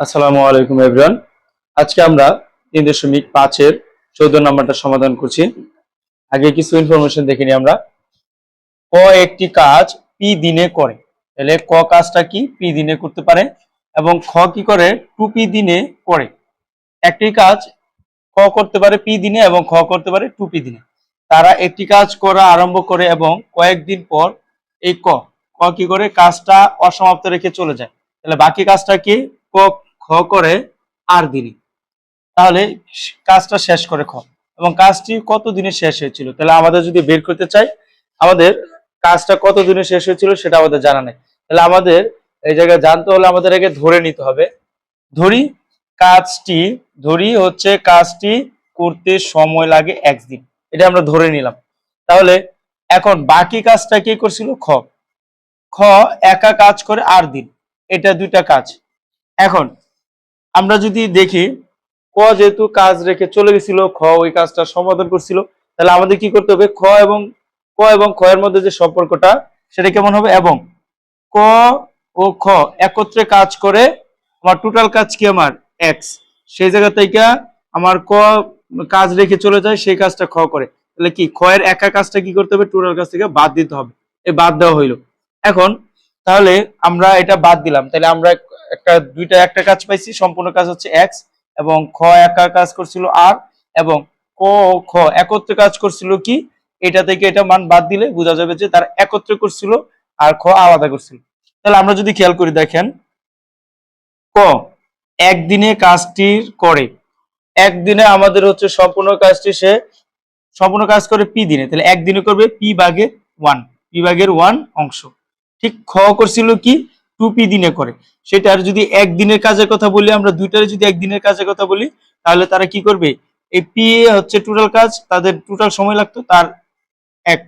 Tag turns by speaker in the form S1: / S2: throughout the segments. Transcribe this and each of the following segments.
S1: আসসালামু আলাইকুম এভরিওয়ান আজকে আমরা তিন দশমিক পাঁচের চৌদ্দ নম্বরটা সমাধান করছি। আগে কিছু ইনফরমেশন দেখে নিই আমরা। ক একটি কাজ পি দিনে করে। তাহলে ক কাজটা কি? পি দিনে করতে পারে এবং খ কি করে? টু পি দিনে করে। একটি কাজ ক করতে পারে পি দিনে এবং খ করতে পারে টু পি দিনে। তারা একটি কাজ করা আরম্ভ করে এবং কয়েকদিন পর এই ক ক কি করে? কাজটা অসমাপ্ত রেখে চলে যায়। তাহলে বাকি কাজটা কি? ক খ করে আর দিনে। তাহলে কাজটা শেষ করে খ। এবং কাজটি কত দিনে শেষ হয়েছিল? তাহলে আমাদের যদি বের করতে চাই, আমাদের কাজটা কত দিনে শেষ হয়েছিল সেটা আমাদের জানা নেই। তাহলে আমাদের এই জায়গায় জানতে হলে আমাদের আগে ধরে নিতে হবে। ধরি কাজটি, ধরি হচ্ছে কাজটি করতে সময় লাগে একদিন এটা আমরা ধরে নিলাম। তাহলে এখন বাকি কাজটা কে করছিল? খ। খ একা কাজ করে আর দিন। এটা দুইটা কাজ। এখন আমরা যদি দেখি, ক যেহেতু কাজ রেখে চলে গেছিল, খ ওই কাজটা সমাধান করছিল, তাহলে আমাদের কি করতে হবে? খ এবং, ক এবং খ এর মধ্যে যে সম্পর্কটা, সেটা কেমন হবে? এবং ক ও খ একত্রে কাজ করে, আমার টোটাল কাজ কি আমার? এক্স সেই জায়গা থেকে আমার ক কাজ রেখে চলে যায়, সেই কাজটা খ করে। তাহলে কি? খ এর একা কাজটা কি করতে হবে? টোটাল কাজ থেকে বাদ দিতে হবে। এই বাদ দেওয়া হইল। এখন তাহলে আমরা এটা বাদ দিলাম। তাহলে আমরা একটা, দুইটা, একটা কাজ পাইছি, সম্পূর্ণ কাজ হচ্ছে এক্স এবং খ একা কাজ করছিল আর এবং ক, খ একত্রে কাজ করছিল কি? এটা থেকে এটা মান বাদ দিলে বোঝা যাবে যে তারা একত্রে করছিল আর খ আলাদা করছিল। তাহলে আমরা যদি খেয়াল করি, দেখেন, ক একদিনে কাজটি করে। একদিনে আমাদের হচ্ছে সম্পূর্ণ কাজটি সে সম্পূর্ণ কাজ করে পি দিনে। তাহলে একদিনে করবে পি ভাগের ওয়ান পি ভাগের ওয়ান অংশ। ঠিক খ করছিল কি? টুপি দিনে করে। সেটার যদি একদিনের কাজের কথা বলি, আমরা দুইটার যদি একদিনের কাজের কথা বলি, তাহলে তারা কি করবে? এই পি হচ্ছে টোটাল কাজ, তাদের টোটাল সময় লাগতো তার এক,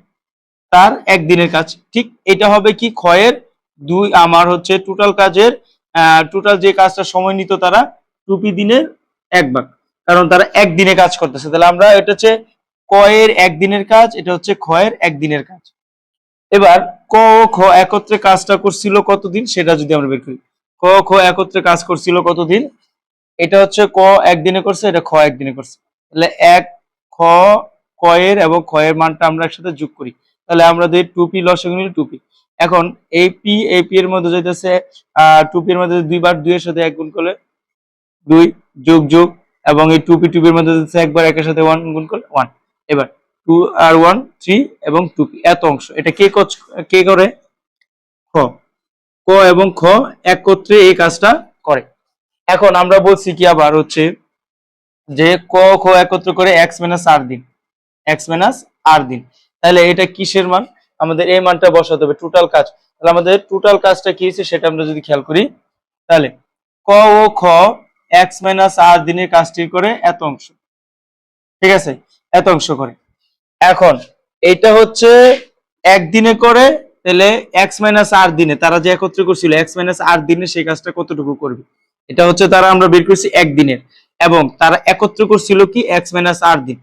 S1: তার একদিনের কাজ। ঠিক এটা হবে কি? ক্ষয়ের দুই, আমার হচ্ছে টোটাল কাজের টোটাল যে কাজটা সময় নিত তারা, টুপি দিনের এক ভাগ। কারণ তারা একদিনে কাজ করতেছে। তাহলে আমরা এটা হচ্ছে কয়ের একদিনের কাজ, এটা হচ্ছে ক্ষয়ের একদিনের কাজ। এবার ক খ একত্রে কাজটা করছিল কতদিন সেটা যদি আমরা বের করি। ক খ একত্রে কাজ করছিল কতদিন? এটা হচ্ছে ক একদিনে করছে, এটা খ একদিনে করছে। তাহলে এক খ কয়ের এবং ক্ষয়ের মানটা আমরা একসাথে যোগ করি। তাহলে আমরা যদি টুপি লসগু নিলে টুপি এখন এই পি এই পি এর মধ্যে যাইতেছে, আহ টুপির মধ্যে দুইবার দুইয়ের সাথে এক গুণ করলে দুই যোগ যোগ, এবং এই টুপি টুপির মধ্যে যাচ্ছে একবার একের সাথে ওয়ান গুণ করলে ওয়ান এবার টু আর ওয়ান, থ্রি এবং টুপি এত অংশ। এটা কে কে করে? খ। ক এবং খ একত্রে এই কাজটা করে। এখন আমরা বলছি কি আবার হচ্ছে যে ক, খ একত্র করে এক্স মাইনাস আর দিন। এক্স মাইনাস আর দিন। তাহলে এটা কিসের মান? আমাদের এই মানটা বসাতে হবে টোটাল কাজ। তাহলে আমাদের টোটাল কাজটা কি হয়েছে সেটা আমরা যদি খেয়াল করি, তাহলে ক ও খ এক্স মাইনাস আর দিনের কাজটি করে এত অংশ। ঠিক আছে? এত অংশ করে। এখন, এটা হচ্ছে একদিনে করে, তাহলে এক্স মাইনাস আর দিনে, তারা যে একত্রে করছিল এক্স মাইনাস আর দিনে সেই কাজটা কতটুকু করবে? এটা হচ্ছে তারা আমরা বের করছি একদিনের এবং তারা একত্র করছিল কি এক্স মাইনাস আর দিন।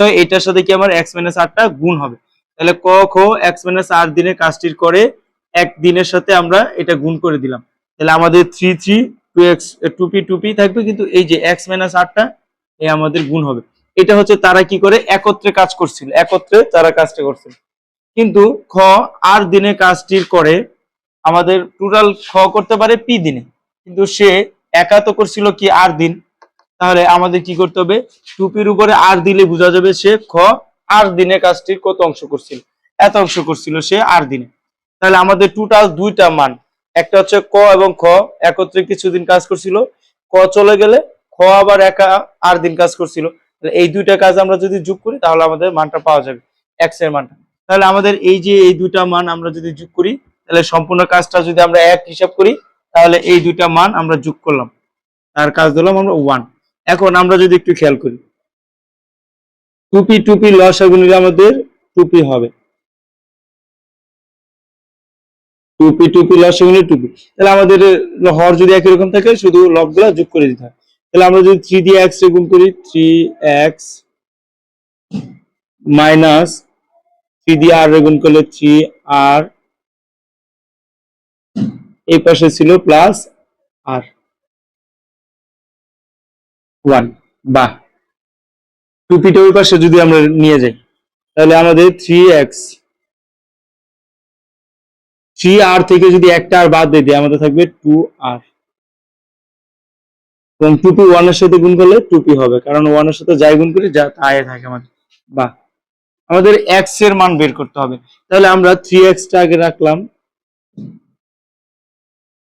S1: হয় এটার সাথে কি আমার এক্স মাইনাস আরটা গুণ হবে। তাহলে ক, খ এক্স মাইনাস আর দিনের কাজটির করে এক দিনের সাথে আমরা এটা গুণ করে দিলাম। তাহলে আমাদের three three two X two P two P থাকবে, কিন্তু এই যে এক্স মাইনাস আরটা এই আমাদের গুণ হবে। এটা হচ্ছে তারা কি করে? একত্রে কাজ করছিল। একত্রে তারা কাজটা করছিল। কিন্তু খ আর দিনে কাজটির করে আমাদের টোটাল খ করতে পারে পি দিনে। কিন্তু সে একা তো করছিল কি আর দিন? তাহলে আমাদের কি করতে হবে? টুপির উপরে আর দিলে বোঝা যাবে সে খ আর দিনে কাজটির কত অংশ করছিল। এত অংশ করছিল সে আর দিনে। তাহলে আমাদের টোটাল দুইটা মান। একটা হচ্ছে ক এবং খ একত্রে কিছুদিন কাজ করছিল। ক চলে গেলে খ আবার একা আর দিন কাজ করছিল। এই দুইটা কাজ আমরা যদি যোগ করি, তাহলে আমাদের মানটা পাওয়া যাবে এক্সের মানটা। তাহলে আমাদের এই যে এই দুইটা মান আমরা যদি যোগ করি, তাহলে সম্পূর্ণ কাজটা যদি আমরা এক হিসাব করি, তাহলে এই দুইটা মান আমরা যোগ করলাম। তার কাজ দিলাম আমরা ওয়ান এখন আমরা যদি একটু খেয়াল করি, টুপি টুপি লসাগু নিলে আমাদের টুপি হবে। টুপি টুপি লসাগু নিলে টুপি। তাহলে আমাদের হর যদি একই রকম থাকে, শুধু লবগুলা যোগ করে দিতে হয়। তাহলে আমরা যদি থ্রি দিয়ে এক্স গুণ করি থ্রি এক্স মাইনাস থ্রি দিয়ে আর গুণ করলে থ্রি আর এই পাশে ছিল প্লাস আর ওয়ান বাহ। টুপিটা ওই পাশে যদি আমরা নিয়ে যাই, তাহলে আমাদের থ্রি এক্স থ্রি আর থেকে যদি একটা আর বাদ দিয়ে দিই, আমাদের থাকবে টু আর এবং টুপি ওয়ানের সাথে গুণ করলে টুপি হবে। কারণ ওয়ানের সাথে যাই গুণ করি, যা থাকে আমাদের। বাহ! আমাদের এক্সের মান বের করতে হবে। তাহলে আমরা থ্রি এক্সটা আগে রাখলাম।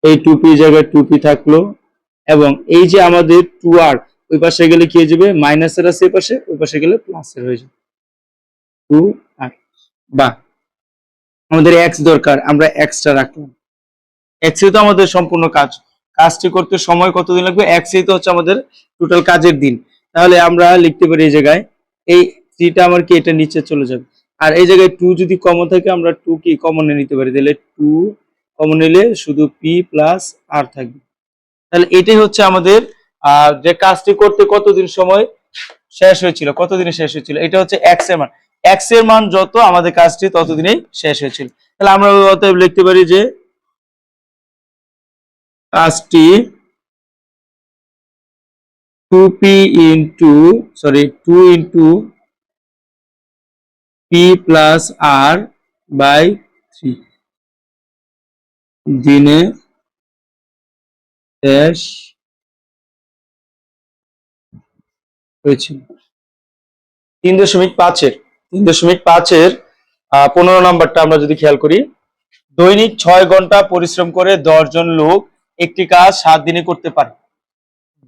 S1: এই টুপি জায়গায় টুপি থাকল এবং এই যে আমাদের টু আর ওই পাশে গেলে কি হয়ে যাবে? মাইনাসের আছে পাশে, ওই পাশে গেলে প্লাসের হয়ে যাবে। টু আর বাহ! আমাদের এক্স দরকার, আমরা এক্সটা রাখলাম। এক্স তো আমাদের সম্পূর্ণ কাজ। কাজটি করতে সময় কতদিন লাগবে? এক্স তো হচ্ছে আমাদের টোটাল কাজের দিন। তাহলে আমরা লিখতে পারি এই জায়গায়, এই থ্রিটা আমার কি এটা নিচে চলে যাবে? আর এই জায়গায় টু যদি কমন থাকে, আমরা টু কি কমনে নিতে পারি? তাহলে টু কমন নিলে শুধু পি প্লাস আর থাকবে। তাহলে এটাই হচ্ছে আমাদের যে কাজটি করতে কতদিন সময় শেষ হয়েছিল, কতদিনে শেষ হয়েছিল? এটা হচ্ছে এক্সের মান। এক্সের মান যত আমাদের কাজটি ততদিনেই শেষ হয়েছিল। তাহলে আমরা অতএব লিখতে পারি যে কাজটি two P into sorry two into P plus R by three দিনে শেষ তিন দশমিক পাঁচের, তিন দশমিক পাঁচের পনেরো নাম্বারটা আমরা যদি খেয়াল করি, দৈনিক ছয় ঘণ্টা পরিশ্রম করে দশজন লোক একটি কাজ সাত দিনে করতে পারে।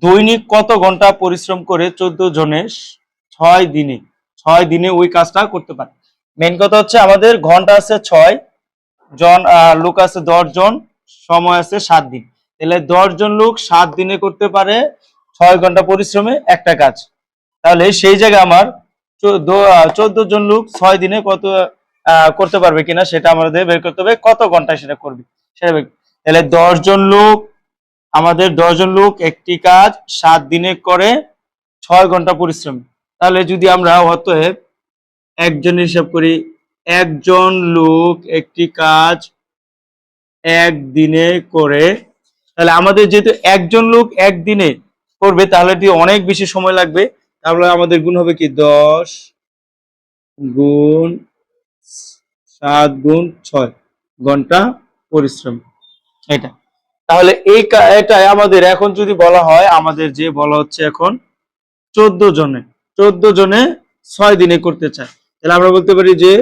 S1: দৈনিক কত ঘণ্টা পরিশ্রম করে চোদ্দ জনে ছয় দিনে ছয় দিনে ওই কাজটা করতে পারে। মেন কথা হচ্ছে আমাদের ঘণ্টা আছে ছয় জন লোক আছে দশ জন, সময় আছে সাত দিন। তাহলে দশ জন লোক সাত দিনে করতে পারে ছয় ঘণ্টা পরিশ্রমে একটা কাজ। তাহলে সেই জায়গায় আমার চোদ্দ জন লোক ছয় দিনে কত করতে পারবে কিনা সেটা আমাদের বের করতে হবে। কত ঘন্টায় সেটা করবে সেটা তাহলে দশ জন লোক, আমাদের দশ জন লোক একটি কাজ সাত দিনে করে ছয় ঘণ্টা পরিশ্রম। তাহলে যদি আমরা অতএব একজনের হিসাব করি, একজন লোক একটি কাজ একদিনে করে, তাহলে আমাদের যেহেতু একজন লোক একদিনে করবে, তাহলে এটি অনেক বেশি সময় লাগবে। তাহলে আমাদের গুণ হবে কি? দশ গুণ সাত গুণ ছয় ঘণ্টা পরিশ্রম। এটা। তাহলে এই এটাই আমাদের এখন যদি বলা হয়, আমাদের যে বলা হচ্ছে এখন চোদ্দ জনে চোদ্দ জনে ছয় দিনে করতে চায়। তাহলে আমরা বলতে পারি যে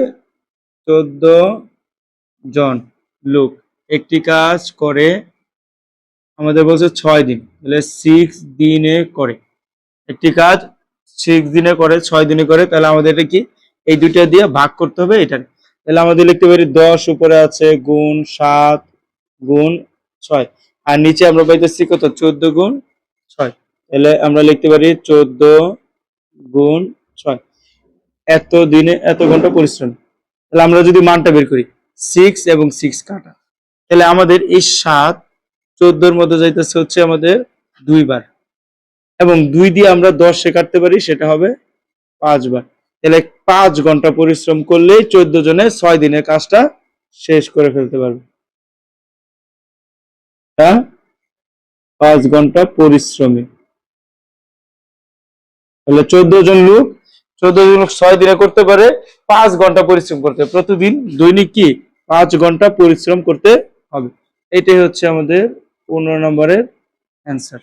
S1: চোদ্দ জন লোক একটি কাজ করে, আমাদের বলছে ছয় দিন। তাহলে সিক্স দিনে করে। একটি কাজ সিক্স দিনে করে, ছয় দিনে করে, তাহলে আমাদের এটা কি? এই দুইটা দিয়ে ভাগ করতে হবে এটা তাহলে আমাদের লিখতে পারি দশ, উপরে আছে গুণ সাত গুণ ছয়। আর নিচে আমরা পাইতেছি কত? চোদ্দ গুণ ছয়। তাহলে আমরা লিখতে পারি চোদ্দ গুণ ছয়। এত দিনে এত ঘণ্টা পরিশ্রম। তাহলে আমরা যদি মানটা বের করি সিক্স এবং সিক্স কাটা। তাহলে আমাদের এই সাত, চোদ্দোর মধ্যে যাইতেছে হচ্ছে আমাদের দুইবার। এবং দুই দিয়ে আমরা দশে কাটতে পারি, সেটা হবে পাঁচবার। তাহলে পাঁচ ঘণ্টা পরিশ্রম করলেই চোদ্দ জনে ছয় দিনের কাজটা শেষ করে ফেলতে পারবে। হ্যাঁ? পাঁচ ঘণ্টা পরিশ্রমে তাহলে চোদ্দ জন লোক, চোদ্দ জন লোক ছয় দিনে করতে পারে, পাঁচ ঘণ্টা পরিশ্রম করতে। প্রতিদিন দৈনিক কি পাঁচ ঘণ্টা পরিশ্রম করতে হবে এটাই হচ্ছে আমাদের পনেরো নম্বরের অ্যান্সার